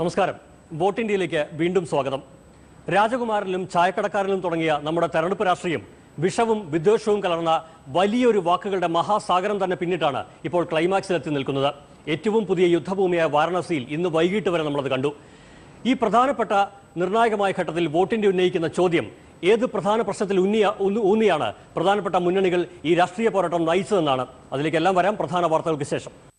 നമസ്കാരം. വോട്ട് ഇന്ത്യയിലേക്ക് വീണ്ടും സ്വാഗതം. രാജകുമാരനിലും ചായക്കടക്കാരനിലും തുടങ്ങിയ നമ്മുടെ തെരഞ്ഞെടുപ്പ് രാഷ്ട്രീയം വിഷവും വിദ്വേഷവും കലർന്ന വലിയൊരു വാക്കുകളുടെ മഹാസാഗരം തന്നെ പിന്നിട്ടാണ് ഇപ്പോൾ ക്ലൈമാക്സിലെത്തി നിൽക്കുന്നത്. ഏറ്റവും പുതിയ യുദ്ധഭൂമിയായ വാരണാസിയിൽ ഇന്ന് വൈകിട്ട് വരെ നമ്മളത് കണ്ടു. ഈ പ്രധാനപ്പെട്ട നിർണായകമായ ഘട്ടത്തിൽ വോട്ടിന്റെ ഉന്നയിക്കുന്ന ചോദ്യം ഏത് പ്രധാന പ്രശ്നത്തിൽ ഉന്നിയ ഊന്നു- ഊന്നിയാണ്? പ്രധാനപ്പെട്ട മുന്നണികൾ ഈ രാഷ്ട്രീയ പോരാട്ടം നയിച്ചതെന്നാണ്. അതിലേക്കെല്ലാം വരാം പ്രധാന വാർത്തകൾക്ക് ശേഷം.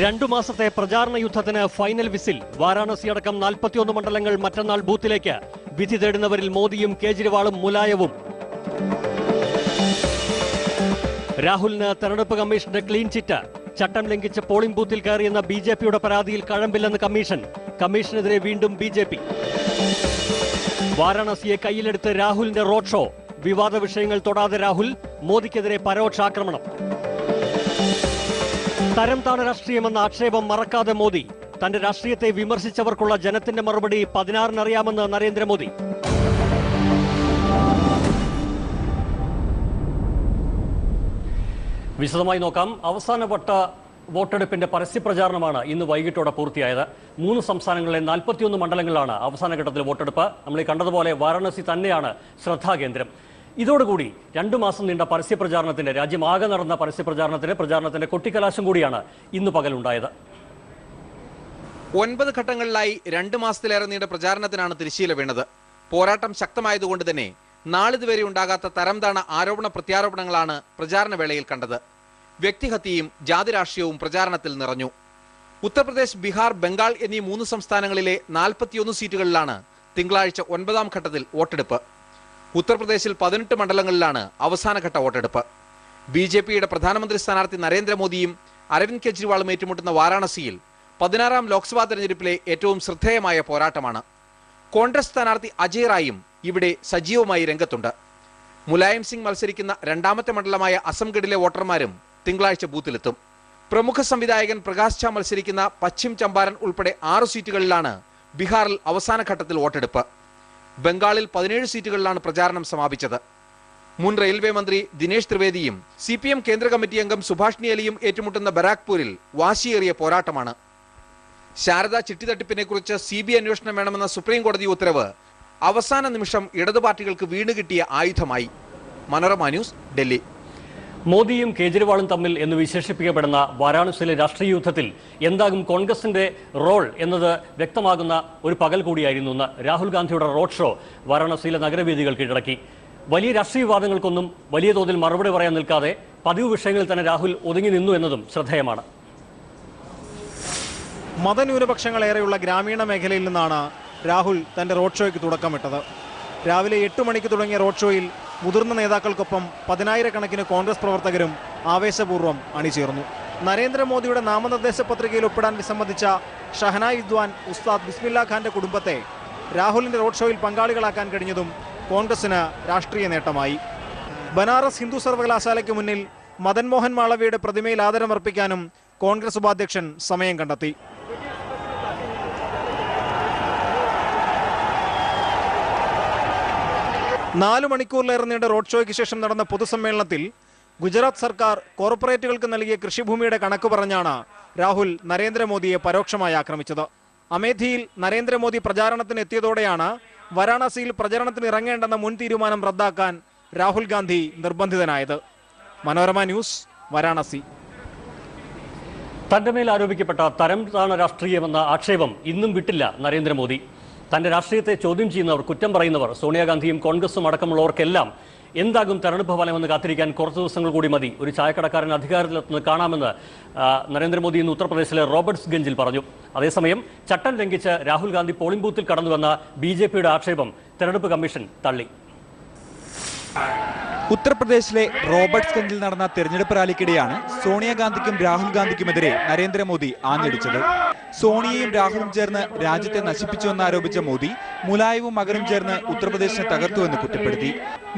രണ്ടു മാസത്തെ പ്രചാരണ യുദ്ധത്തിന് ഫൈനൽ വിസിൽ. വാരാണസി അടക്കം നാൽപ്പത്തിയൊന്ന് മണ്ഡലങ്ങൾ മറ്റന്നാൾ ബൂത്തിലേക്ക്. വിധി തേടുന്നവരിൽ മോദിയും കേജ്രിവാളും മുലായവും. രാഹുലിന് തെരഞ്ഞെടുപ്പ് കമ്മീഷന്റെ ക്ലീൻ ചിറ്റ്. ചട്ടം ലംഘിച്ച് പോളിംഗ് ബൂത്തിൽ കയറിയെന്ന ബി ജെ പിയുടെ പരാതിയിൽ കഴമ്പില്ലെന്ന് കമ്മീഷൻ. കമ്മീഷനെതിരെ വീണ്ടും ബി ജെ പി. വാരാണസിയെ കയ്യിലെടുത്ത് രാഹുലിന്റെ റോഡ് ഷോ. വിവാദ വിഷയങ്ങൾ തൊടാതെ രാഹുൽ മോദിക്കെതിരെ പരോക്ഷാക്രമണം തരം താണ രാഷ്ട്രീയമെന്ന ആക്ഷേപം മറക്കാതെ മോദി. തന്റെ രാഷ്ട്രീയത്തെ വിമർശിച്ചവർക്കുള്ള ജനത്തിന്റെ മറുപടി പതിനാറിനറിയാമെന്ന് നരേന്ദ്രമോദി. വിശദമായി നോക്കാം. അവസാനവട്ട വോട്ടെടുപ്പിന്റെ പരസ്യപ്രചാരണമാണ് ഇന്ന് വൈകിട്ടോടെ പൂർത്തിയായത്. മൂന്ന് സംസ്ഥാനങ്ങളിലെ നാൽപ്പത്തിയൊന്ന് മണ്ഡലങ്ങളിലാണ് അവസാന ഘട്ടത്തിൽ വോട്ടെടുപ്പ്. നമ്മൾ കണ്ടതുപോലെ വാരാണസി തന്നെയാണ് ശ്രദ്ധാകേന്ദ്രം. ഇതോടുകൂടി രണ്ടു മാസം നീണ്ട പരസ്യപ്രചാരണത്തിന്റെ രാജ്യമാകെ നടന്ന പരസ്യപ്രചാരണത്തിന്റെ പ്രചാരണത്തിന്റെ കൊട്ടിക്കലാശം കൂടിയാണ് ഇന്ന് പകലുണ്ടായത്. ഒൻപത് ഘട്ടങ്ങളിലായി രണ്ട് മാസത്തിലേറെ നീണ്ട പ്രചാരണത്തിനാണ് തിരശ്ശീല വീണത്. പോരാട്ടം ശക്തമായതുകൊണ്ട് തന്നെ നാളിതുവരെ ഉണ്ടാകാത്ത തരംതാണ ആരോപണ പ്രത്യാരോപണങ്ങളാണ് പ്രചാരണ വേളയിൽ കണ്ടത്. വ്യക്തിഹത്യയും ജാതി രാഷ്ട്രീയവും പ്രചാരണത്തിൽ നിറഞ്ഞു. ഉത്തർപ്രദേശ് ബീഹാർ ബംഗാൾ എന്നീ മൂന്ന് സംസ്ഥാനങ്ങളിലെ നാൽപ്പത്തിയൊന്ന് സീറ്റുകളിലാണ് തിങ്കളാഴ്ച ഒൻപതാം ഘട്ടത്തിൽ വോട്ടെടുപ്പ്. ഉത്തർപ്രദേശിൽ പതിനെട്ട് മണ്ഡലങ്ങളിലാണ് അവസാനഘട്ട വോട്ടെടുപ്പ്. ബി ജെ പിയുടെ പ്രധാനമന്ത്രി സ്ഥാനാർത്ഥി നരേന്ദ്രമോദിയും അരവിന്ദ് കെജ്രിവാളും ഏറ്റുമുട്ടുന്ന വാരാണസിയിൽ പതിനാറാം ലോക്സഭാ തെരഞ്ഞെടുപ്പിലെ ഏറ്റവും ശ്രദ്ധേയമായ പോരാട്ടമാണ്. കോൺഗ്രസ് സ്ഥാനാർത്ഥി അജയ് റായും ഇവിടെ സജീവമായി രംഗത്തുണ്ട്. മുലായം സിംഗ് മത്സരിക്കുന്ന രണ്ടാമത്തെ മണ്ഡലമായ അസംഗഡിലെ വോട്ടർമാരും തിങ്കളാഴ്ച ബൂത്തിലെത്തും. പ്രമുഖ സംവിധായകൻ പ്രകാശ് ഝാ മത്സരിക്കുന്ന പശ്ചിം ചമ്പാരൻ ഉൾപ്പെടെ ആറു സീറ്റുകളിലാണ് ബീഹാറിൽ അവസാന ഘട്ടത്തിൽ വോട്ടെടുപ്പ്. ബംഗാളിൽ പതിനേഴ് സീറ്റുകളിലാണ് പ്രചാരണം സമാപിച്ചത്. മുൻ റെയിൽവേ മന്ത്രി ദിനേശ് ത്രിവേദിയും സി പി എം കേന്ദ്ര കമ്മിറ്റി അംഗം സുഭാഷ്ണി അലിയും ഏറ്റുമുട്ടുന്ന ബരാക്പൂരിൽ വാശിയേറിയ പോരാട്ടമാണ്. ശാരദ ചിട്ടി കുറിച്ച് സി ബി അന്വേഷണം വേണമെന്ന സുപ്രീം കോടതി ഉത്തരവ് അവസാന നിമിഷം ഇടതു പാർട്ടികൾക്ക് കിട്ടിയ ആയുധമായി. മനോരമ ന്യൂസ് ഡൽഹി. മോദിയും കേജ്രിവാളും തമ്മിൽ എന്ന് വിശേഷിപ്പിക്കപ്പെടുന്ന വാരാണസിയിലെ രാഷ്ട്രീയ യുദ്ധത്തിൽ എന്താകും കോൺഗ്രസിന്റെ റോൾ എന്നത് വ്യക്തമാകുന്ന ഒരു പകൽ കൂടിയായിരുന്നു ഇന്ന് രാഹുൽ ഗാന്ധിയുടെ റോഡ് ഷോ വാരാണസിയിലെ നഗരവേദികൾ കീഴടക്കി വലിയ രാഷ്ട്രീയ വിവാദങ്ങൾക്കൊന്നും വലിയ തോതിൽ മറുപടി പറയാൻ നിൽക്കാതെ പതിവ് വിഷയങ്ങളിൽ തന്നെ രാഹുൽ ഒതുങ്ങി നിന്നു എന്നതും ശ്രദ്ധേയമാണ്. മതന്യൂനപക്ഷങ്ങളേറെയുള്ള ഗ്രാമീണ മേഖലയിൽ നിന്നാണ് രാഹുൽ തന്റെ റോഡ് ഷോയ്ക്ക് തുടക്കമിട്ടത്. രാവിലെ എട്ട് മണിക്ക് തുടങ്ങിയ റോഡ് ഷോയിൽ മുതിർന്ന നേതാക്കൾക്കൊപ്പം പതിനായിരക്കണക്കിന് കോൺഗ്രസ് പ്രവർത്തകരും ആവേശപൂർവം അണിചേർന്നു. നരേന്ദ്രമോദിയുടെ നാമനിർദ്ദേശ പത്രികയിൽ ഒപ്പിടാൻ വിസമ്മതിച്ച ഷഹനായി വിദ്വാൻ ഉസ്താദ് ബിസ്മില്ല ഖാന്റെ കുടുംബത്തെ രാഹുലിന്റെ റോഡ് ഷോയിൽ പങ്കാളികളാക്കാൻ കഴിഞ്ഞതും കോൺഗ്രസിന് രാഷ്ട്രീയ നേട്ടമായി. ബനാറസ് ഹിന്ദു സർവകലാശാലയ്ക്ക് മുന്നിൽ മദൻമോഹൻ മാളവിയുടെ പ്രതിമയിൽ ആദരമർപ്പിക്കാനും കോൺഗ്രസ് ഉപാധ്യക്ഷൻ സമയം കണ്ടെത്തി. നാല് മണിക്കൂറിലേറെ നീണ്ട റോഡ് ഷോയ്ക്ക് ശേഷം നടന്ന പൊതുസമ്മേളനത്തിൽ ഗുജറാത്ത് സർക്കാർ കോർപ്പറേറ്റുകൾക്ക് നൽകിയ കൃഷിഭൂമിയുടെ കണക്ക് പറഞ്ഞാണ് രാഹുൽ നരേന്ദ്രമോദിയെ പരോക്ഷമായി ആക്രമിച്ചത്. അമേധിയിൽ നരേന്ദ്രമോദി പ്രചാരണത്തിന് എത്തിയതോടെയാണ് വാരാണസിയിൽ പ്രചരണത്തിന് ഇറങ്ങേണ്ടെന്ന മുൻ തീരുമാനം റദ്ദാക്കാൻ രാഹുൽ ഗാന്ധി നിർബന്ധിതനായത്. മനോരമ ന്യൂസ് വാരാണസി. തന്റെ മേൽ ആരോപിക്കപ്പെട്ട തരം താണ രാഷ്ട്രീയമെന്ന ആക്ഷേപം ഇന്നും വിട്ടില്ല നരേന്ദ്രമോദി. തന്റെ രാഷ്ട്രീയത്തെ ചോദ്യം ചെയ്യുന്നവർ കുറ്റം പറയുന്നവർ സോണിയാഗാന്ധിയും കോൺഗ്രസും അടക്കമുള്ളവർക്കെല്ലാം എന്താകും തെരഞ്ഞെടുപ്പ് ഫലമെന്ന് കാത്തിരിക്കാൻ കുറച്ച് ദിവസങ്ങൾ കൂടി മതി. ഒരു ചായക്കടക്കാരൻ അധികാരത്തിലെത്തുന്നത് കാണാമെന്ന് നരേന്ദ്രമോദി ഇന്ന് ഉത്തർപ്രദേശിലെ റോബർട്ട്സ് ഗഞ്ചിൽ പറഞ്ഞു. അതേസമയം ചട്ടം ലംഘിച്ച് രാഹുൽ ഗാന്ധി പോളിംഗ് ബൂത്തിൽ കടന്നുവെന്ന ബി ആക്ഷേപം തെരഞ്ഞെടുപ്പ് കമ്മീഷൻ തള്ളി. ഉത്തർപ്രദേശിലെ റോബർട്ട്സ്ഗഞ്ചിൽ നടന്ന തെരഞ്ഞെടുപ്പ് റാലിക്കിടെയാണ് സോണിയാഗാന്ധിക്കും രാഹുൽ ഗാന്ധിക്കുമെതിരെ നരേന്ദ്രമോദി ആഞ്ഞടിച്ചത്. സോണിയയും രാഹുലും ചേർന്ന് രാജ്യത്തെ നശിപ്പിച്ചുവെന്ന് ആരോപിച്ച മോദി മുലായവും മകനും ചേർന്ന് ഉത്തർപ്രദേശിനെ തകർത്തുവെന്ന് കുറ്റപ്പെടുത്തി.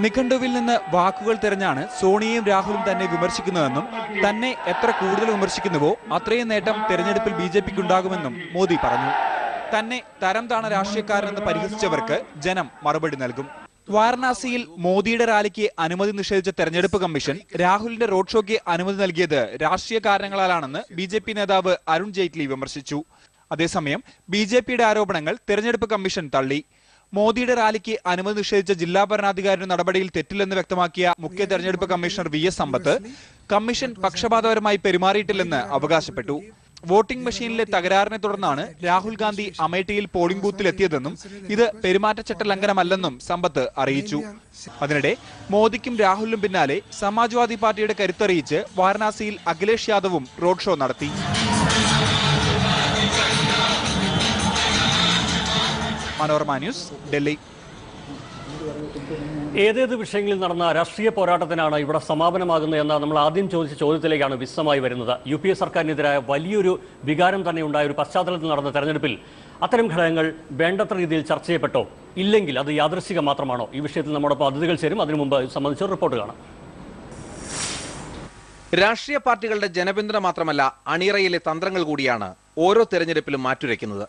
നിഖണ്ഡുവിൽ നിന്ന് വാക്കുകൾ തെരഞ്ഞാണ് സോണിയയും രാഹുലും തന്നെ വിമർശിക്കുന്നതെന്നും തന്നെ എത്ര കൂടുതൽ വിമർശിക്കുന്നുവോ അത്രയും നേട്ടം തെരഞ്ഞെടുപ്പിൽ ബി ജെ പിക്കുണ്ടാകുമെന്നും മോദി പറഞ്ഞു. തന്നെ തരം താണ രാഷ്ട്രീയക്കാരനെന്ന് പരിഹസിച്ചവർക്ക് ജനം മറുപടി നൽകും. വാരണാസിയിൽ മോദിയുടെ റാലിക്ക് അനുമതി നിഷേധിച്ച തെരഞ്ഞെടുപ്പ് കമ്മീഷൻ രാഹുലിന്റെ റോഡ് ഷോയ്ക്ക് അനുമതി നൽകിയത് രാഷ്ട്രീയ കാരണങ്ങളാലാണെന്ന് ബി ജെ പി നേതാവ് അരുൺ ജെയ്റ്റ്ലി വിമർശിച്ചു. അതേസമയം ബി ജെ പിയുടെ ആരോപണങ്ങൾ തെരഞ്ഞെടുപ്പ് കമ്മീഷൻ തള്ളി. മോദിയുടെ റാലിക്ക് അനുമതി നിഷേധിച്ച ജില്ലാ ഭരണാധികാരിയുടെ നടപടിയിൽ തെറ്റില്ലെന്ന് വ്യക്തമാക്കിയ മുഖ്യ തെരഞ്ഞെടുപ്പ് commissioner V S Sampath commission പക്ഷപാതപരമായി പെരുമാറിയിട്ടില്ലെന്ന് അവകാശപ്പെട്ടു. വോട്ടിംഗ് മെഷീനിലെ തകരാറിനെ തുടർന്നാണ് രാഹുൽ ഗാന്ധി അമേഠിയിൽ പോളിംഗ് ബൂത്തിൽ എത്തിയതെന്നും ഇത് പെരുമാറ്റച്ചട്ട ലംഘനമല്ലെന്നും സമ്പത്ത് അറിയിച്ചു. അതിനിടെ മോദിക്കും രാഹുലിനും പിന്നാലെ സമാജ്വാദി പാർട്ടിയുടെ കരുത്തറിയിച്ച് വാരണാസിയിൽ അഖിലേഷ് യാദവും റോഡ് ഷോ നടത്തി. മനോരമ ന്യൂസ് ഡൽഹി. ഏതേത് വിഷയങ്ങളിൽ നടന്ന രാഷ്ട്രീയ പോരാട്ടത്തിനാണ് ഇവിടെ സമാപനമാകുന്നത് എന്ന നമ്മൾ ആദ്യം ചോദിച്ച ചോദ്യത്തിലേക്കാണ് വിശദമായി വരുന്നത്. യു പി എ സർക്കാരിനെതിരായ വലിയൊരു വികാരം തന്നെ ഉണ്ടായ ഒരു പശ്ചാത്തലത്തിൽ നടന്ന തെരഞ്ഞെടുപ്പിൽ അത്തരം ഘടകങ്ങൾ വേണ്ടത്ര രീതിയിൽ ചർച്ച ചെയ്യപ്പെട്ടോ? ഇല്ലെങ്കിൽ അത് യാദൃശികം മാത്രമാണോ? ഈ വിഷയത്തിൽ നമ്മോടൊപ്പം അതിഥികൾ ചേരും. അതിനു മുമ്പ് സംബന്ധിച്ച റിപ്പോർട്ട് കാണാം. രാഷ്ട്രീയ പാർട്ടികളുടെ ജനപിന്തുണ മാത്രമല്ല അണിയറയിലെ തന്ത്രങ്ങൾ കൂടിയാണ് ഓരോ തെരഞ്ഞെടുപ്പിലും മാറ്റുരയ്ക്കുന്നത്.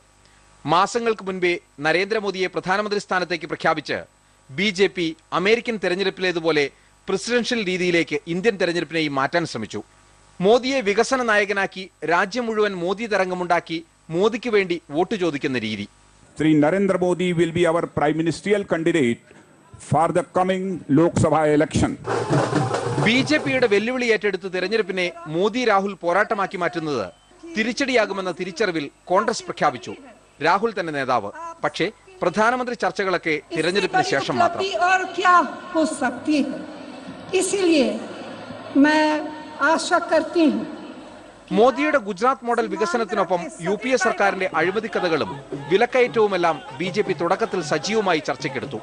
മാസങ്ങൾക്ക് മുൻപേ നരേന്ദ്രമോദിയെ പ്രധാനമന്ത്രി സ്ഥാനത്തേക്ക് പ്രഖ്യാപിച്ച് ബി ജെ പി അമേരിക്കൻ തെരഞ്ഞെടുപ്പിലേതുപോലെ പ്രസിഡൻഷ്യൽ രീതിയിലേക്ക് ഇന്ത്യൻ തെരഞ്ഞെടുപ്പിനെയും മാറ്റാൻ ശ്രമിച്ചു. മോദിയെ വികസന നായകനാക്കി രാജ്യം മുഴുവൻ മോദി തരംഗമുണ്ടാക്കി മോദിക്ക് വേണ്ടി വോട്ട് ചോദിക്കുന്ന രീതി. Shri Narendra Modi will our prime ministerial candidate for the coming Lok Sabha election. B J പിയുടെ വെല്ലുവിളി ഏറ്റെടുത്ത് തെരഞ്ഞെടുപ്പിനെ മോദി രാഹുൽ പോരാട്ടമാക്കി മാറ്റുന്നത് തിരിച്ചടിയാകുമെന്ന തിരിച്ചറിവിൽ കോൺഗ്രസ് പ്രഖ്യാപിച്ചു. രാഹുൽ തന്നെ നേതാവ്. പക്ഷേ പ്രധാനമന്ത്രി ചർച്ചകളൊക്കെ തിരഞ്ഞെടുപ്പിന് ശേഷം മാത്രം. മോദിയുടെ ഗുജറാത്ത് മോഡൽ വികസനത്തിനൊപ്പം യു പി എ സർക്കാരിന്റെ അഴിമതിക്കഥകളും വിലക്കയറ്റവുമെല്ലാം ബി ജെ പി തുടക്കത്തിൽ സജീവമായി ചർച്ചയ്ക്കെടുത്തു.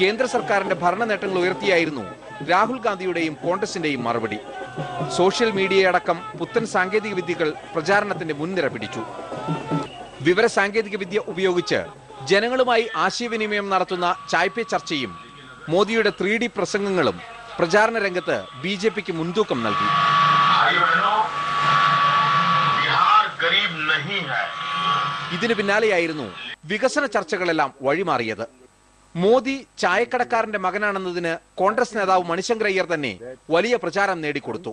കേന്ദ്ര സർക്കാരിന്റെ ഭരണ നേട്ടങ്ങൾ ഉയർത്തിയായിരുന്നു രാഹുൽ ഗാന്ധിയുടെയും കോൺഗ്രസിന്റെയും മറുപടി. സോഷ്യൽ മീഡിയയടക്കം പുത്തൻ സാങ്കേതിക വിദ്യകൾ പ്രചാരണത്തിന്റെ മുൻനിര പിടിച്ചു. വിവര സാങ്കേതിക വിദ്യ ഉപയോഗിച്ച് ജനങ്ങളുമായി ആശയവിനിമയം നടത്തുന്ന ചായ്പേ ചർച്ചയും മോദിയുടെ ത്രീ ഡി പ്രസംഗങ്ങളും പ്രചാരണ രംഗത്ത് ബി ജെ പിക്ക് മുൻതൂക്കം നൽകി. ഇതിനു പിന്നാലെയായിരുന്നു വികസന ചർച്ചകളെല്ലാം വഴിമാറിയത്. മോദി ചായക്കടക്കാരന്റെ മകനാണെന്നതിന് കോൺഗ്രസ് നേതാവ് മണിശങ്കർ അയ്യർ തന്നെ വലിയ പ്രചാരം നേടിക്കൊടുത്തു.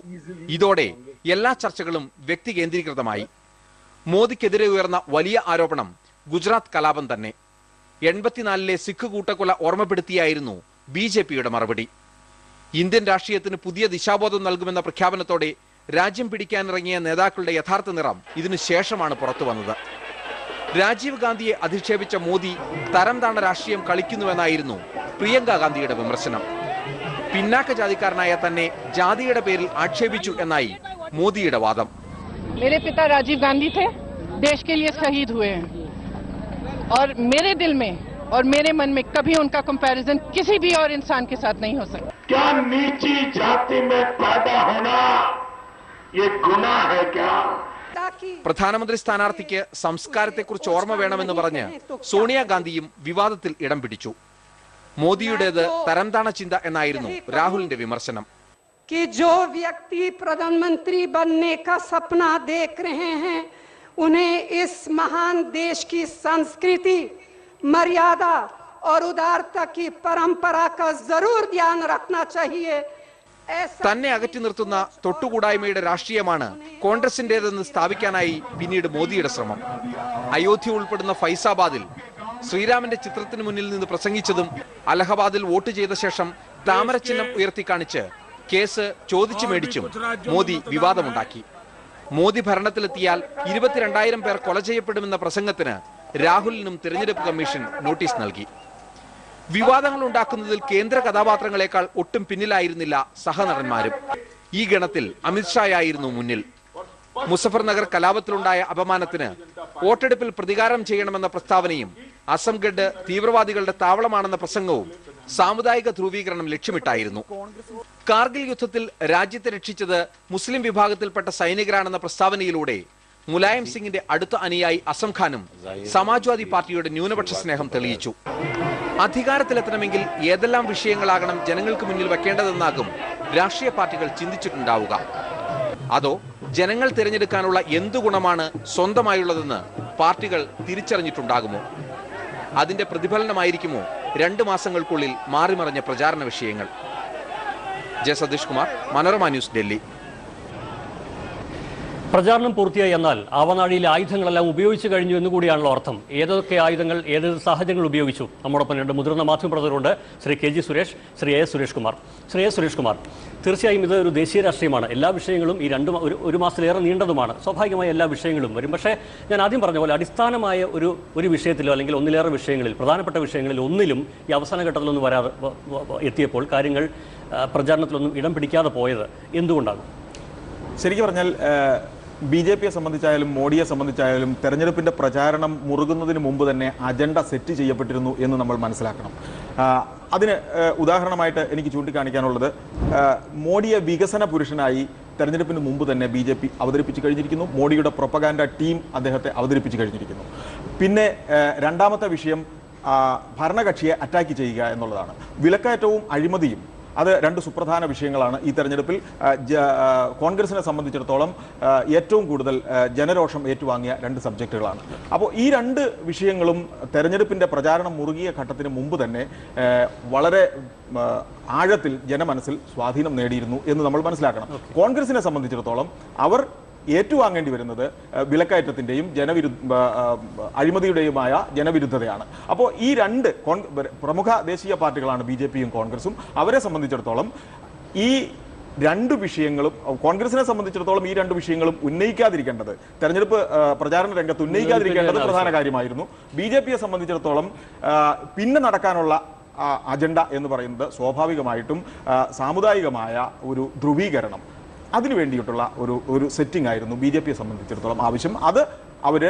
ഇതോടെ എല്ലാ ചർച്ചകളും വ്യക്തി കേന്ദ്രീകൃതമായി മോദിക്കെതിരെ ഉയർന്ന വലിയ ആരോപണം ഗുജറാത്ത് കലാപം തന്നെ എൺപത്തിനാലിലെ സിഖ് കൂട്ടക്കൊല ഓർമ്മപ്പെടുത്തിയായിരുന്നു ബി ജെ പിയുടെ മറുപടി ഇന്ത്യൻ രാഷ്ട്രീയത്തിന് പുതിയ ദിശാബോധം നൽകുമെന്ന പ്രഖ്യാപനത്തോടെ രാജ്യം പിടിക്കാനിറങ്ങിയ നേതാക്കളുടെ യഥാർത്ഥ നിറം ഇതിനു ശേഷമാണ് പുറത്തു വന്നത് രാജീവ് ഗാന്ധിയെ അധിക്ഷേപിച്ച മോദി തരം താണ രാഷ്ട്രീയം കളിക്കുന്നുവെന്നായിരുന്നു പ്രിയങ്ക ഗാന്ധിയുടെ വിമർശനം പിന്നാക്ക ജാതിക്കാരനായ തന്നെ ജാതിയുടെ പേരിൽ ആക്ഷേപിച്ചു എന്നായി മോദിയുടെ വാദം मेरे पिता राजीव गांधी थे देश के लिए शहीद हुए हैं और मेरे दिल में और मेरे मन में कभी उनका कंपैरिजन किसी भी और इंसान के साथ नहीं हो सकता क्या नीची जाति में पैदा होना ये गुनाह है क्या ताकि പ്രധാനമന്ത്രി സ്ഥാനാർത്ഥിക്ക് സംസ്കാരത്തെക്കുറിച്ച് ഓർമ്മ വേണമെന്ന് പറഞ്ഞ് സോണിയാഗാന്ധിയും വിവാദത്തിൽ ഇടം പിടിച്ചു മോദിയുടേത് തരംതാണ ചിന്ത എന്നായിരുന്നു രാഹുലിന്റെ വിമർശനം कि जो व्यक्ति प्रधानमंत्री बनने का सपना देख रहे हैं उन्हें इस महान देश की संस्कृति मर्यादा और उदारता की परंपरा का जरूर ध्यान रखना चाहिए। തന്നെ അകറ്റി നിർത്തുന്ന തൊട്ടുകൂടായ്മയുടെ രാഷ്ട്രീയമാണ് കോൺഗ്രസിന്റേതെന്ന് സ്ഥാപിക്കാനായി പിന്നീട് മോദിയുടെ ശ്രമം. അയോധ്യ ഉൾപ്പെടുന്ന ഫൈസാബാദിൽ ശ്രീരാമന്റെ ചിത്രത്തിന് മുന്നിൽ നിന്ന് പ്രസംഗിച്ചതും അലഹബാദിൽ വോട്ട് ചെയ്ത ശേഷം താമരചിഹ്നം ഉയർത്തി കാണിച്ച് കേസ് ചോദിച്ചു മേടിച്ചും മോദി വിവാദമുണ്ടാക്കി. മോദി ഭരണത്തിലെത്തിയാൽ ഇരുപത്തിരണ്ടായിരം പേർ കൊല ചെയ്യപ്പെടുമെന്ന പ്രസംഗത്തിന് രാഹുലിനും തിരഞ്ഞെടുപ്പ് കമ്മീഷൻ നോട്ടീസ് നൽകി. വിവാദങ്ങൾ ഉണ്ടാക്കുന്നതിൽ കേന്ദ്ര കഥാപാത്രങ്ങളെക്കാൾ ഒട്ടും പിന്നിലായിരുന്നില്ല സഹനടന്മാരും. ഈ ഗണത്തിൽ അമിത്ഷായായിരുന്നു മുന്നിൽ. മുസഫർ നഗർ കലാപത്തിലുണ്ടായ അപമാനത്തിന് വോട്ടെടുപ്പിൽ പ്രതികാരം ചെയ്യണമെന്ന പ്രസ്താവനയും അസംഗഡ് തീവ്രവാദികളുടെ താവളമാണെന്ന പ്രസംഗവും സാമുദായിക ധ്രുവീകരണം ലക്ഷ്യമിട്ടായിരുന്നു. കാർഗിൽ യുദ്ധത്തിൽ രാജ്യത്തെ രക്ഷിച്ചത് മുസ്ലിം വിഭാഗത്തിൽപ്പെട്ട സൈനികരാണെന്ന പ്രസ്താവനയിലൂടെ മുലായം സിംഗിന്റെ അടുത്ത അനുയായി അസം ഖാനും സമാജ്വാദി പാർട്ടിയുടെ ന്യൂനപക്ഷ സ്നേഹം തെളിയിച്ചു. അധികാരത്തിലെത്തണമെങ്കിൽ ഏതെല്ലാം വിഷയങ്ങളാകണം ജനങ്ങൾക്ക് മുന്നിൽ വെക്കേണ്ടതെന്നാകും രാഷ്ട്രീയ പാർട്ടികൾ ചിന്തിച്ചിട്ടുണ്ടാവുക. അതോ ജനങ്ങൾ തിരഞ്ഞെടുക്കാനുള്ള എന്തു ഗുണമാണ് സ്വന്തമായുള്ളതെന്ന് പാർട്ടികൾ തിരിച്ചറിഞ്ഞിട്ടുണ്ടാകുമോ? അതിന്റെ പ്രതിഫലനമായിരിക്കുമോ? രണ്ട് മാസങ്ങൾക്കുള്ളിൽ മാറിമറിഞ്ഞ പ്രചാരണ വിഷയങ്ങൾ. J Satish Kumar Manorama news Delhi. പ്രചാരണം പൂർത്തിയായി എന്നാൽ ആവനാഴിയിലെ ആയുധങ്ങളെല്ലാം ഉപയോഗിച്ചു കഴിഞ്ഞു എന്ന് കൂടിയാണല്ലോ അർത്ഥം. ഏതൊക്കെ ആയുധങ്ങൾ ഏതൊരു സാഹചര്യങ്ങൾ ഉപയോഗിച്ചു? നമ്മോടൊപ്പം രണ്ട് മുതിർന്ന മാധ്യമപ്രവർത്തകരുണ്ട് Shri K G Suresh Shri A Suresh Kumar. Shri A Suresh Kumar തീർച്ചയായും ഇത് ഒരു ദേശീയ രാഷ്ട്രീയമാണ് എല്ലാ വിഷയങ്ങളും ഈ രണ്ട് ഒരു ഒരു മാസത്തിലേറെ നീണ്ടതുമാണ്. സ്വാഭാവികമായ എല്ലാ വിഷയങ്ങളും വരും. പക്ഷേ ഞാൻ ആദ്യം പറഞ്ഞ പോലെ അടിസ്ഥാനമായ ഒരു ഒരു വിഷയത്തിലോ അല്ലെങ്കിൽ ഒന്നിലേറെ വിഷയങ്ങളിൽ പ്രധാനപ്പെട്ട വിഷയങ്ങളിൽ ഒന്നിലും ഈ അവസാന ഘട്ടത്തിലൊന്നും വരാതെ എത്തിയപ്പോൾ കാര്യങ്ങൾ പ്രചാരണത്തിലൊന്നും ഇടം പിടിക്കാതെ പോയത് എന്തുകൊണ്ടാകും? ശരിക്കും പറഞ്ഞാൽ ബി ജെ പിയെ സംബന്ധിച്ചായാലും മോഡിയെ സംബന്ധിച്ചായാലും തെരഞ്ഞെടുപ്പിന്റെ പ്രചാരണം മുറുകുന്നതിന് മുമ്പ് തന്നെ അജണ്ട സെറ്റ് ചെയ്യപ്പെട്ടിരുന്നു എന്ന് നമ്മൾ മനസ്സിലാക്കണം. അതിന് ഉദാഹരണമായിട്ട് എനിക്ക് ചൂണ്ടിക്കാണിക്കാനുള്ളത് മോഡിയെ വികസന പുരുഷനായി തെരഞ്ഞെടുപ്പിന് മുമ്പ് തന്നെ ബി ജെ പി അവതരിപ്പിച്ച് കഴിഞ്ഞിരിക്കുന്നു. മോഡിയുടെ പ്രൊപ്പഗാൻഡ ടീം അദ്ദേഹത്തെ അവതരിപ്പിച്ച് കഴിഞ്ഞിരിക്കുന്നു. പിന്നെ രണ്ടാമത്തെ വിഷയം ഭരണകക്ഷിയെ അറ്റാക്ക് ചെയ്യുക എന്നുള്ളതാണ്. വിലക്കയറ്റവും അഴിമതിയും അത് രണ്ട് സുപ്രധാന വിഷയങ്ങളാണ് ഈ തെരഞ്ഞെടുപ്പിൽ. കോൺഗ്രസിനെ സംബന്ധിച്ചിടത്തോളം ഏറ്റവും കൂടുതൽ ജനരോഷം ഏറ്റുവാങ്ങിയ രണ്ട് സബ്ജക്റ്റുകളാണ്. അപ്പോൾ ഈ രണ്ട് വിഷയങ്ങളും തെരഞ്ഞെടുപ്പിന്റെ പ്രചാരണം മുറുകിയ ഘട്ടത്തിന് മുമ്പ് തന്നെ വളരെ ആഴത്തിൽ ജനമനസ്സിൽ സ്വാധീനം നേടിയിരുന്നു എന്ന് നമ്മൾ മനസ്സിലാക്കണം. കോൺഗ്രസിനെ സംബന്ധിച്ചിടത്തോളം അവർ ഏറ്റുവാങ്ങേണ്ടി വരുന്നത് വിലക്കയറ്റത്തിന്റെയും വിലക്കയറ്റത്തിന്റെയും ജനവിരുദ്ധ അഴിമതിയുടെയുമായ ജനവിരുദ്ധതയാണ്. അപ്പോൾ ഈ രണ്ട് പ്രമുഖ ദേശീയ പാർട്ടികളാണ് ബി ജെ പിയും കോൺഗ്രസും. അവരെ സംബന്ധിച്ചിടത്തോളം ഈ രണ്ട് വിഷയങ്ങളും കോൺഗ്രസിനെ സംബന്ധിച്ചിടത്തോളം ഈ രണ്ട് വിഷയങ്ങളും ഉന്നയിക്കാതിരിക്കേണ്ടത് തെരഞ്ഞെടുപ്പ് പ്രചാരണ രംഗത്ത് ഉന്നയിക്കാതിരിക്കേണ്ടത് പ്രധാന കാര്യമായിരുന്നു. ബി ജെ പിയെ സംബന്ധിച്ചിടത്തോളം പിന്നെ നടക്കാനുള്ള അജണ്ട എന്ന് പറയുന്നത് സ്വാഭാവികമായിട്ടും സാമുദായികമായ ഒരു ധ്രുവീകരണം. അതിനു വേണ്ടിയിട്ടുള്ള ഒരു ഒരു സെറ്റിംഗ് ആയിരുന്നു ബി ജെ പിയെ സംബന്ധിച്ചിടത്തോളം ആവശ്യം. അത് അവർ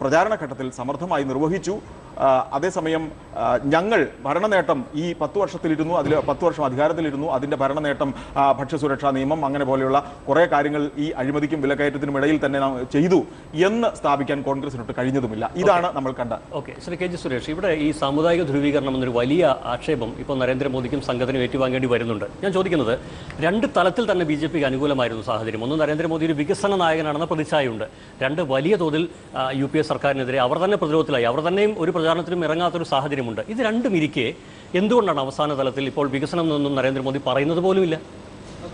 പ്രചാരണ ഘട്ടത്തിൽ സമർത്ഥമായി നിർവഹിച്ചു. അതേസമയം ഞങ്ങൾ ഭരണനേട്ടം ഈ പത്ത് വർഷത്തിലിരുന്നു അതിൽ പത്ത് വർഷം അധികാരത്തിലിരുന്നു അതിന്റെ ഭരണനേട്ടം നേട്ടം ഭക്ഷ്യസുരക്ഷാ നിയമം അങ്ങനെ പോലെയുള്ള കുറേ കാര്യങ്ങൾ ഈ അഴിമതിക്കും വിലക്കയറ്റത്തിനും ഇടയിൽ തന്നെ ചെയ്തു എന്ന് സ്ഥാപിക്കാൻ കോൺഗ്രസിനൊട്ട് കഴിഞ്ഞതുമില്ല. ഇതാണ് നമ്മൾ കണ്ട okay. Shri K G Suresh ഇവിടെ ഈ സാമുദായിക ധ്രുവീകരണം എന്നൊരു വലിയ ആക്ഷേപം ഇപ്പോൾ നരേന്ദ്രമോദിക്കും സംഘത്തിനും ഏറ്റുവാങ്ങേണ്ടി വരുന്നുണ്ട്. ഞാൻ ചോദിക്കുന്നത് രണ്ട് തലത്തിൽ തന്നെ ബി ജെ പിക്ക് അനുകൂലമായിരുന്നു സാഹചര്യം. ഒന്ന് നരേന്ദ്രമോദി ഒരു വികസന നായകനാണെന്ന പ്രതിച്ഛായുണ്ട് രണ്ട് വലിയ തോതിൽ യു പി എ സർക്കാരിനെതിരെ അവർ തന്നെ പ്രതിരോധത്തിലായി. അവർ തന്നെയും ഒരു പ്രചാരണത്തിനും ഇറങ്ങാത്തൊരു സാഹചര്യമുണ്ട്. ഇത് രണ്ടും ഇരിക്കെ എന്തുകൊണ്ടാണ് അവസാന തലത്തിൽ ഇപ്പോൾ വികസനം എന്നൊന്നും നരേന്ദ്രമോദി പറയുന്നത് പോലുമില്ല?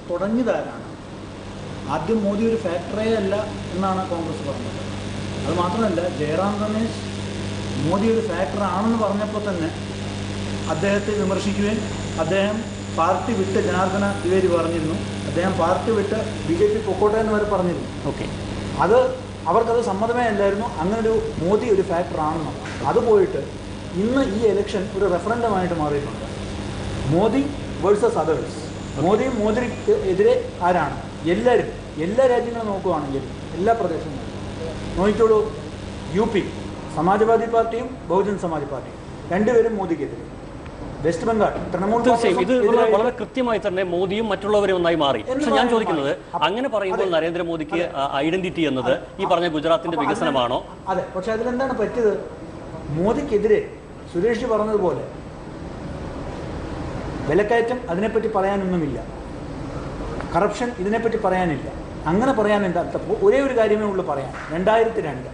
തുടങ്ങിയതാരാണ്? ആദ്യം മോദി ഒരു ഫാക്ടറേ അല്ല എന്നാണ് കോൺഗ്രസ് പറഞ്ഞത്. അത് മാത്രമല്ല ജയറാം രമേശ് മോദി ഒരു ഫാക്ടർ ആണെന്ന് പറഞ്ഞപ്പോൾ തന്നെ അദ്ദേഹത്തെ വിമർശിക്കുകയും അദ്ദേഹം പാർട്ടി വിട്ട് ജനാർദ്ദന ദ്വിവേദി പറഞ്ഞിരുന്നു. അദ്ദേഹം പാർട്ടി വിട്ട് ബി ജെ പി പൊക്കോട്ടെ എന്ന് വരെ പറഞ്ഞിരുന്നു. ഓക്കെ. അത് അവർക്കത് സമ്മതമേ അല്ലായിരുന്നു. അങ്ങനെ ഒരു മോദി ഒരു ഫാക്ടർ ആണെന്നാണ് അത് പോയിട്ട് ഇന്ന് ഈ എലക്ഷൻ ഒരു റെഫറൻഡമായിട്ട് മാറിയിട്ടുണ്ട്. മോദി വേഴ്സസ് അതേഴ്സ് മോദി മോദിക്ക് എതിരെ ആരാണ്? എല്ലാവരും എല്ലാ രാജ്യങ്ങളും നോക്കുകയാണെങ്കിൽ എല്ലാ പ്രദേശങ്ങളും നോക്കിക്കോളൂ. U P. സമാജ്വാദി പാർട്ടിയും ബഹുജൻ സമാജ് പാർട്ടിയും. രണ്ടുപേരും മോദിക്കെതിരെ. വെസ്റ്റ് ബംഗാൾ തൃണമൂൽ തീർച്ചയായും. ഇത് വളരെ- കൃത്യമായി തന്നെ മോദിയും മറ്റുള്ളവരും ഒന്നായി മാറി. പക്ഷെ ഞാൻ ചോദിക്കുന്നത് അങ്ങനെ പറയുമ്പോൾ. നരേന്ദ്രമോദിക്ക് ഐഡന്റിറ്റി എന്നത് ഈ പറഞ്ഞ ഗുജറാത്തിന്റെ വികസനമാണോ? അതെ. പക്ഷെ അതിലെന്താണ് പറ്റിയത്? മോദിക്കെതിരെ സുരേഷ് പറഞ്ഞതുപോലെ വിലക്കയറ്റം അതിനെപ്പറ്റി പറയാനൊന്നുമില്ല. കറപ്ഷൻ ഇതിനെപ്പറ്റി പറയാനില്ല. അങ്ങനെ പറയാൻ എന്താ? ഒരേ ഒരു കാര്യമേ ഉള്ളൂ പറയാൻ. രണ്ടായിരത്തി രണ്ട്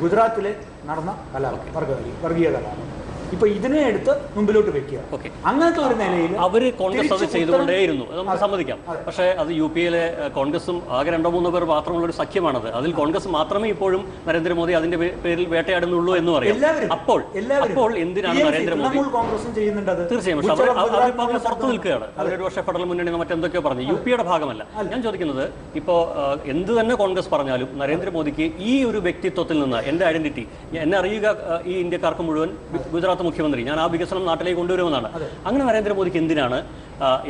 ഗുജറാത്തിലെ നടന്ന കലാപം വർഗ വർഗീയ കലാപം. ഇപ്പൊ ഇതിനെ എടുത്ത് മുമ്പിലോട്ട് വെക്കുക. അങ്ങനത്തെ ഒരു നിലയിൽ അവർ കോൺഗ്രസ് അത് ചെയ്തുകൊണ്ടേയിരുന്നു. നമുക്ക് സമ്മതിക്കാം. പക്ഷേ അത് യു പി എയിലെ കോൺഗ്രസും ആകെ രണ്ടോ മൂന്നോ പേർ മാത്രമുള്ള ഒരു സഖ്യമാണത്. അതിൽ കോൺഗ്രസ് മാത്രമേ ഇപ്പോഴും നരേന്ദ്രമോദി അതിന്റെ പേരിൽ വേട്ടയാടുന്നുള്ളൂ എന്ന് പറയും. അപ്പോൾ അപ്പോൾ എന്തിനാണ് നരേന്ദ്രമോദി കോൺഗ്രസും ചെയ്യുന്നുണ്ട് തീർച്ചയായും. പക്ഷേ അവർ ഗുജറാത്ത് പുറത്തു നിൽക്കുകയാണ്. അവരൊരു പക്ഷേ ഫെഡറൽ മുന്നണി മറ്റെന്തൊക്കെയോ പറഞ്ഞു. യു പിയുടെ ഭാഗമല്ല. ഞാൻ ചോദിക്കുന്നത് ഇപ്പോൾ എന്ത് തന്നെ കോൺഗ്രസ് പറഞ്ഞാലും നരേന്ദ്രമോദിക്ക് ഈ ഒരു വ്യക്തിത്വത്തിൽ നിന്ന് എന്റെ ഐഡന്റിറ്റി എന്നെ അറിയുക ഈ ഇന്ത്യക്കാർക്ക് മുഴുവൻ ഗു- ഗുജറാത്ത് മുഖ്യമന്ത്രി. ഞാൻ ആ വികസനം നാട്ടിലേക്ക് കൊണ്ടുവരുമെന്നാണ്. അങ്ങനെ നരേന്ദ്രമോദിക്ക് എന്തിനാണ്